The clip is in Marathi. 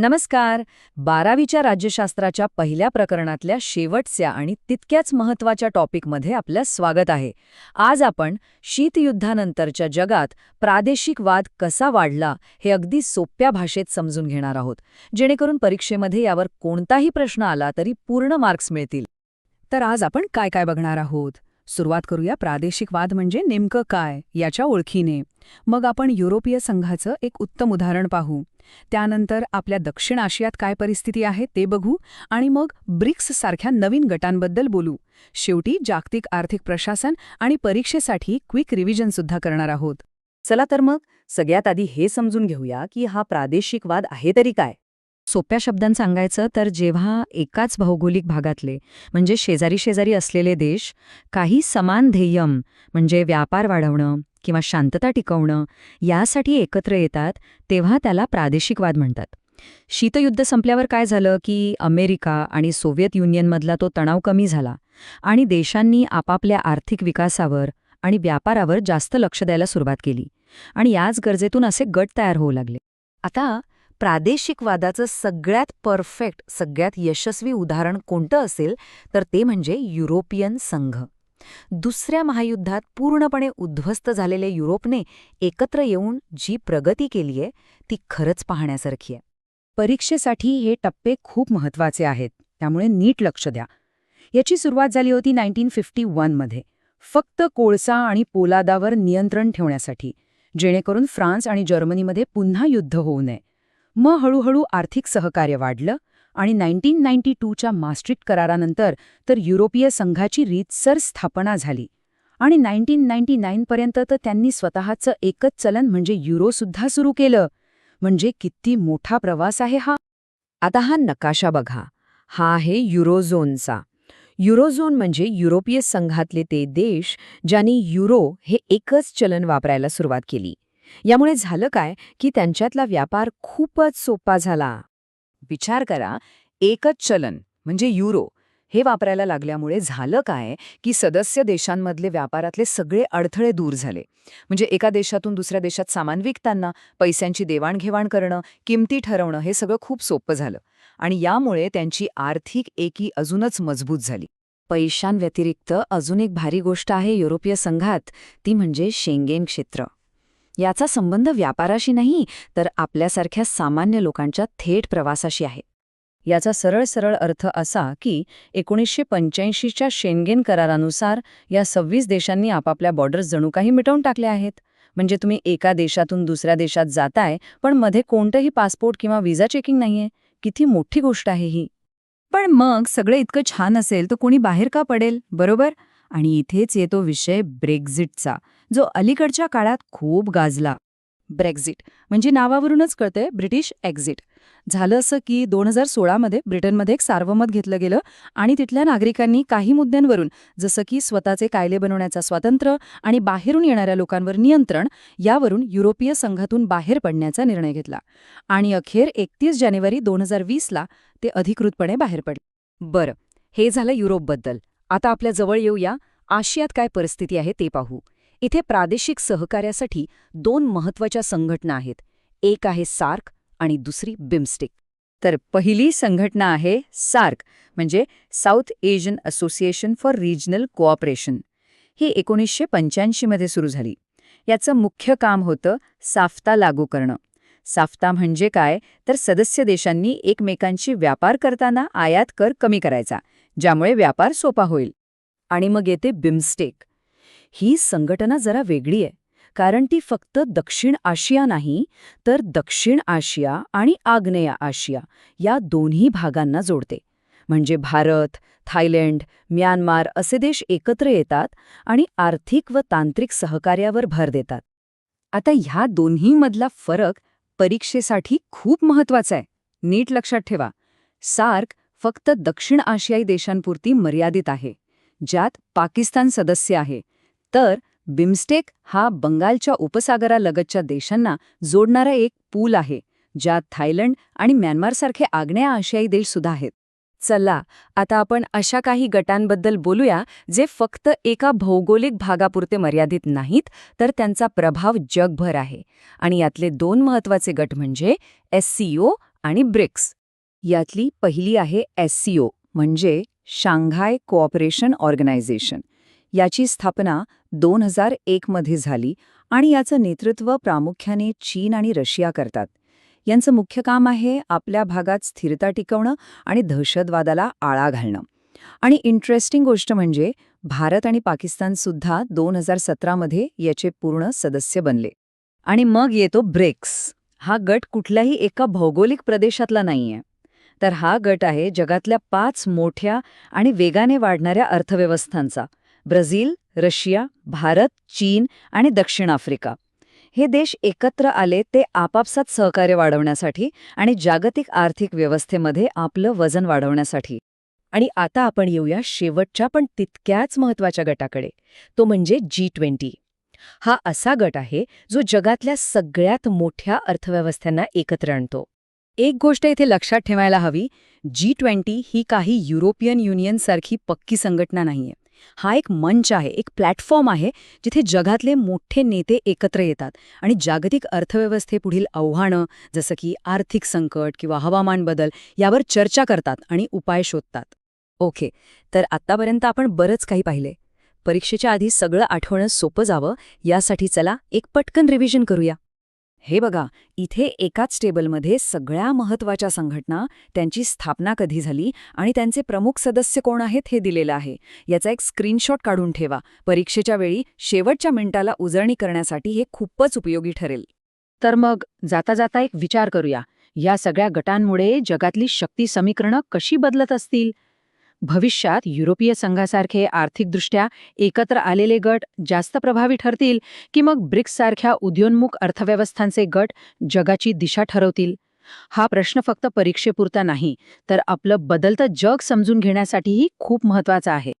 नमस्कार. बारावीच्या राज्यशास्त्राच्या पहिल्या प्रकरणातल्या शेवटच्या आणि तितक्याच महत्त्वाच्या टॉपिकमध्ये आपलं स्वागत आहे. आज आपण शीतयुद्धानंतरच्या जगात प्रादेशिक वाद कसा वाढला हे अगदी सोप्या भाषेत समजून घेणार आहोत. जेणेकरून परीक्षेमध्ये यावर कोणताही प्रश्न आला तरी पूर्ण मार्क्स मिळतील. तर आज आपण काय काय बघणार आहोत? सुरुवात करूया. प्रादेशिक वाद म्हणजे नेमकं काय? याच्या ओळखीने. मग आपण युरोपीय संघाचं एक उत्तम उदाहरण पाहू. त्यानंतर आपल्या दक्षिण आशियात काय परिस्थिती आहे ते बघू आणि मग ब्रिक्स सारख्या नवीन गटांबद्दल बोलू. शेवटी जागतिक आर्थिक प्रशासन आणि परीक्षेसाठी क्विक रिव्हिजन सुद्धा करणार आहोत. चला तर मग सगळ्यात आधी हे समजून घेऊया की हा प्रादेशिक वाद आहे तरी काय. सोप्या शब्दांत सांगायचं तर जेव्हा एकाच भौगोलिक भागातले म्हणजे शेजारी शेजारी असलेले देश काही समान ध्येयम म्हणजे व्यापार वाढवणं किंवा शांतता टिकवणं यासाठी एकत्र येतात तेव्हा त्याला प्रादेशिकवाद म्हणतात. शीतयुद्ध संपल्यावर काय झालं की अमेरिका आणि सोव्हिएत युनियनमधला तो तणाव कमी झाला आणि देशांनी आपापल्या आर्थिक विकासावर आणि व्यापारावर जास्त लक्ष द्यायला सुरुवात केली आणि याच गरजेतून असे गट तयार होऊ लागले. आता प्रादेशिक वादाचं सगळ्यात परफेक्ट सगळ्यात यशस्वी उदाहरण कोणतं असेल तर ते म्हणजे युरोपियन संघ. दुसऱ्या महायुद्धात पूर्णपणे उद्ध्वस्त झालेल्या युरोपने एकत्र येऊन जी प्रगती केलीये ती खरंच पाहण्यासारखी आहे. परीक्षेसाठी हे टप्पे खूप महत्त्वाचे आहेत त्यामुळे नीट लक्ष द्या. याची सुरुवात झाली होती नाईन्टीन फिफ्टी वनमध्ये फक्त कोळसा आणि पोलादावर नियंत्रण ठेवण्यासाठी जेणेकरून फ्रान्स आणि जर्मनीमध्ये पुन्हा युद्ध होऊ नये. मग हळूहळू आर्थिक सहकार्य वाढलं आणि नाईन्टीन नाईन्टी टूच्या मास्ट्रिक्ट करारानंतर तर युरोपीय संघाची रीतसर स्थापना झाली. आणि नाईन्टीन नाईन्टी नाईनपर्यंत तर त्यांनी स्वतःचं एकच चलन म्हणजे युरोसुद्धा सुरू केलं. म्हणजे किती मोठा प्रवास आहे हा. आता हा नकाशा बघा. हा आहे युरोझोनचा. युरोझोन म्हणजे युरोपीय संघातले ते देश ज्यांनी युरो हे एकच चलन वापरायला सुरुवात केली. यामुळे झालं काय की त्यांच्यातला व्यापार खूपच सोपा झाला. विचार करा एकच चलन म्हणजे युरो हे वापरायला लागल्यामुळे झालं काय की सदस्य देशांमधले व्यापारातले सगळे अडथळे दूर झाले. म्हणजे एका देशातून दुसऱ्या देशात सामान विकताना पैशांची देवाणघेवाण करणं किमती ठरवणं हे सगळं खूप सोपं झालं. आणि यामुळे त्यांची आर्थिक एकी अजूनच मजबूत झाली. पैशांव्यतिरिक्त अजून एक भारी गोष्ट आहे युरोपीय संघात ती म्हणजे शेंगेन क्षेत्र. याचा संबंध व्यापाराशी नाही तर आपल्यासारख्या सामान्य लोकांच्या थेट प्रवासाशी आहे. याचा सरळ सरळ अर्थ असा की एकोणीसशे पंच्याऐंशीच्या शेनगेन करारानुसार या सव्वीस देशांनी आपापल्या बॉर्डर्स जणू काही मिटवून टाकल्या आहेत. म्हणजे तुम्ही एका देशातून दुसऱ्या देशात जाताय पण मध्ये कोणतंही पासपोर्ट किंवा व्हिसा चेकिंग नाहीये. किती मोठी गोष्ट आहे ही. पण मग सगळं इतकं छान असेल तर कोणी बाहेर का पडेल? बरोबर? आणि इथेच येतो विषय ब्रेक्झिटचा जो अलीकडच्या काळात खूप गाजला. ब्रेक्झिट म्हणजे नावावरूनच कळतंय ब्रिटिश एक्झिट. झालं असं की दोन हजार सोळामध्ये ब्रिटनमध्ये एक सार्वमत घेतलं गेलं आणि तिथल्या नागरिकांनी काही मुद्द्यांवरून जसं की स्वतःचे कायदे बनवण्याचा स्वातंत्र्य आणि बाहेरून येणाऱ्या लोकांवर नियंत्रण यावरून युरोपीय संघातून बाहेर पडण्याचा निर्णय घेतला. आणि अखेर एकतीस जानेवारी दोन हजार वीसला ते अधिकृतपणे बाहेर पडले. बरं हे झालं युरोपबद्दल. आता आपल्या जवळ येऊया. आशियात काय परिस्थिती आहे ते पाहू. इथे प्रादेशिक सहकार्यासाठी दोन महत्त्वाच्या संघटना आहेत. एक आहे सार्क आणि दुसरी बिमस्टिक. तर पहिली संघटना आहे सार्क म्हणजे South Asian Association for Regional Cooperation. ही एकोणीसशे पंच्याऐंशीमध्ये सुरू झाली. याचं मुख्य काम होतं साफ्ता लागू करणं. साफ्ता म्हणजे काय? तर सदस्य देशांनी एकमेकांशी व्यापार करताना आयात कर कमी करायचा. ज्यामुळे व्यापार सोपा होईल. आणि मग येते बिमस्टेक. ही संघटना जरा वेगळी आहे कारण ती फक्त दक्षिण आशिया नाही तर दक्षिण आशिया आणि आग्नेय आशिया या दोन्ही भागांना जोडते. म्हणजे भारत थायलंड म्यानमार असे देश एकत्र येतात आणि आर्थिक व तांत्रिक सहकार्यावर भर देतात. आता ह्या दोन्हीमधला फरक परीक्षेसाठी खूप महत्त्वाचा आहे. नीट लक्षात ठेवा. सार्क फक्त दक्षिण आशियाई देशांपुरती मर्यादित आहे ज्यात पाकिस्तान सदस्य आहे. तर बिमस्टेक हा बंगालच्या उपसागरालगतच्या देशांना जोडणारा एक पूल आहे ज्यात थायलंड आणि म्यानमारसारखे आग्नेय आशियाई देश सुद्धा आहेत. चला आता आपण अशा काही गटांबद्दल बोलूया जे फक्त एका भौगोलिक भागापुरते मर्यादित नाहीत तर त्यांचा प्रभाव जगभर आहे. आणि यातले दोन महत्त्वाचे गट म्हणजे एससीओ आणि ब्रिक्स. यातली पहिली आहे एस म्हणजे शांघाय कोऑपरेशन ऑर्गनायझेशन. याची स्थापना दोन हजार एकमध्ये झाली आणि याचं नेतृत्व प्रामुख्याने चीन आणि रशिया करतात. यांचं मुख्य काम आहे आपल्या भागात स्थिरता टिकवणं आणि दहशतवादाला आळा घालणं. आणि इंटरेस्टिंग गोष्ट म्हणजे भारत आणि पाकिस्तानसुद्धा दोन हजार सतरामध्ये याचे पूर्ण सदस्य बनले. आणि मग येतो ब्रिक्स. हा गट कुठल्याही एका भौगोलिक प्रदेशातला नाहीये. तर हा गट आहे जगातल्या पाच मोठ्या आणि वेगाने वाढणाऱ्या अर्थव्यवस्थांचा. ब्राझील रशिया भारत चीन आणि दक्षिण आफ्रिका. हे देश एकत्र आले ते आपापसात सहकार्य वाढवण्यासाठी आणि जागतिक आर्थिक व्यवस्थेमध्ये आपलं वजन वाढवण्यासाठी. आणि आता आपण येऊया शेवटच्या पण तितक्याच महत्त्वाच्या गटाकडे. तो म्हणजे जी ट्वेंटी. हा असा गट आहे जो जगातल्या सगळ्यात मोठ्या अर्थव्यवस्थांना एकत्र आणतो. एक गोष्ट इथे लक्षात ठेवायला हवी जी ट्वेंटी ही काही युरोपियन युनियनसारखी पक्की संघटना नाहीये. हा एक मंच आहे एक प्लॅटफॉर्म आहे जिथे जगातले मोठे नेते एकत्र येतात आणि जागतिक अर्थव्यवस्थेपुढील आव्हानं जसं की आर्थिक संकट किंवा हवामान बदल यावर चर्चा करतात आणि उपाय शोधतात. ओके तर आत्तापर्यंत आपण बरंच काही पाहिले. परीक्षेच्या आधी सगळं आठवणं सोपं जावं यासाठी चला एक पटकन रिव्हिजन करूया. हे बघा इथे एकाच टेबलमध्ये सगळ्या महत्त्वाच्या संघटना त्यांची स्थापना कधी झाली आणि त्यांचे प्रमुख सदस्य कोण आहेत हे दिलेलं आहे. याचा एक स्क्रीनशॉट काढून ठेवा. परीक्षेच्या वेळी शेवटच्या मिनिटाला उजळणी करण्यासाठी हे खूपच उपयोगी ठरेल. तर मग जाता जाता एक विचार करूया. या सगळ्या गटांमुळे जगातली शक्ती समीकरणं कशी बदलत असतील? भविष्यात युरोपीय संघासारखे आर्थिकदृष्ट्या एकत्र आलेले गट जास्त प्रभावी ठरतील की मग ब्रिक्ससारख्या उद्योन्मुख अर्थव्यवस्थांचे गट जगाची दिशा ठरवतील? हा प्रश्न फक्त परीक्षेपुरता नाही तर आपलं बदलतं जग समजून घेण्यासाठीही खूप महत्त्वाचा आहे.